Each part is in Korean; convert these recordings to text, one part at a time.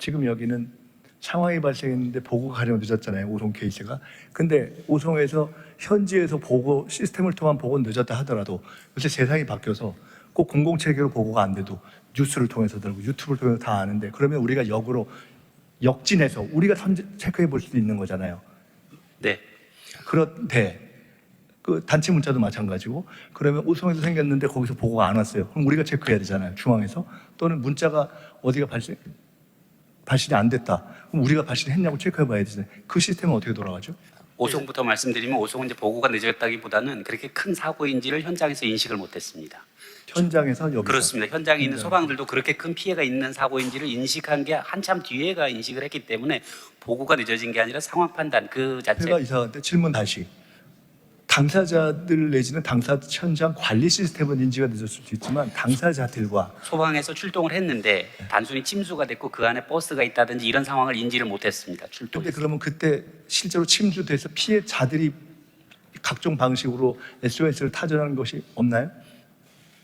지금 여기는 상황이 발생했는데 보고가 가령 늦었잖아요. 오송 케이스가. 근데 오송에서 현지에서 보고 시스템을 통한 보고 늦었다 하더라도 요새 세상이 바뀌어서 꼭 공공체계로 보고가 안 돼도 뉴스를 통해서 들고 유튜브를 통해서 다 아는데 그러면 우리가 역으로 역진해서 우리가 선제 체크해 볼 수도 있는 거잖아요. 네. 그런데 그 단체 문자도 마찬가지고 그러면 오송에서 생겼는데 거기서 보고가 안 왔어요. 그럼 우리가 체크해야 되잖아요. 중앙에서 또는 문자가 어디가 발생 발신이 안 됐다. 그럼 우리가 발신했냐고 체크해 봐야 되잖아요. 그 시스템은 어떻게 돌아가죠? 오송부터 말씀드리면 오송은 이제 보고가 늦었다기보다는 그렇게 큰 사고인지를 현장에서 인식을 못했습니다. 현장에서 여기 그렇습니다. 현장에 있는 소방들도 그렇게 큰 피해가 있는 사고인지를 인식한 게 한참 뒤에가 인식을 했기 때문에 보고가 늦어진 게 아니라 상황 판단 그 자체 제가 이상한데 질문 다시. 당사자들 내지는 당사 현장 관리 시스템은 인지가 늦었을 수 있지만 당사자들과 소방에서 출동을 했는데 단순히 침수가 됐고 그 안에 버스가 있다든지 이런 상황을 인지를 못했습니다. 출동. 근데 그러면 그때 실제로 침수돼서 피해자들이 각종 방식으로 SOS를 타전하는 것이 없나요?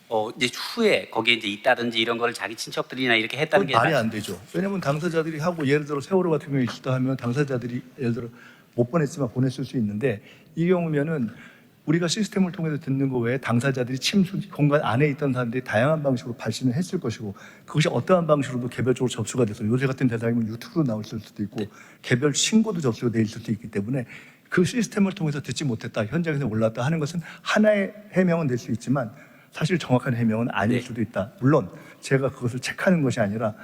어 이제 후에 거기에 이제 있다든지 이런 걸 자기 친척들이나 이렇게 했다는 그건 게 말이 안 되죠. 왜냐하면 당사자들이 하고 예를 들어 세월호 같은 경우에 있었다 하면 당사자들이 예를 들어 못 보냈지만 보냈을 수 있는데 이 경우면은 우리가 시스템을 통해서 듣는 거 외에 당사자들이 침수 공간 안에 있던 사람들이 다양한 방식으로 발신을 했을 것이고 그것이 어떠한 방식으로도 개별적으로 접수가 돼서 요새 같은 대상이면 유튜브로 나올 수도 있고 개별 신고도 접수가 돼 있을 수도 있기 때문에 그 시스템을 통해서 듣지 못했다 현장에서 올랐다 하는 것은 하나의 해명은 될 수 있지만 사실 정확한 해명은 아닐 네. 수도 있다. 물론 제가 그것을 체크하는 것이 아니라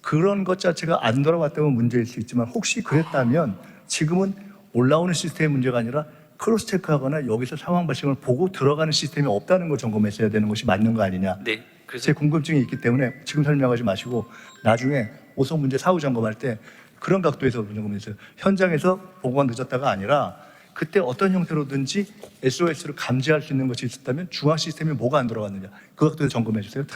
그런 것 자체가 안 돌아왔다면 문제일 수 있지만 혹시 그랬다면 지금은 올라오는 시스템의 문제가 아니라 크로스 체크하거나 여기서 상황 발생을 보고 들어가는 시스템이 없다는 걸 점검했어야 되는 것이 맞는 거 아니냐. 네. 그래서 제 궁금증이 있기 때문에 지금 설명하지 마시고 나중에 오송 문제 사후 점검할 때 그런 각도에서 점검해서 현장에서 보고가 늦었다가 아니라 그때 어떤 형태로든지 SOS를 감지할 수 있는 것이 있었다면 중앙 시스템이 뭐가 안 돌아갔느냐 그 각도에서 점검해 주세요.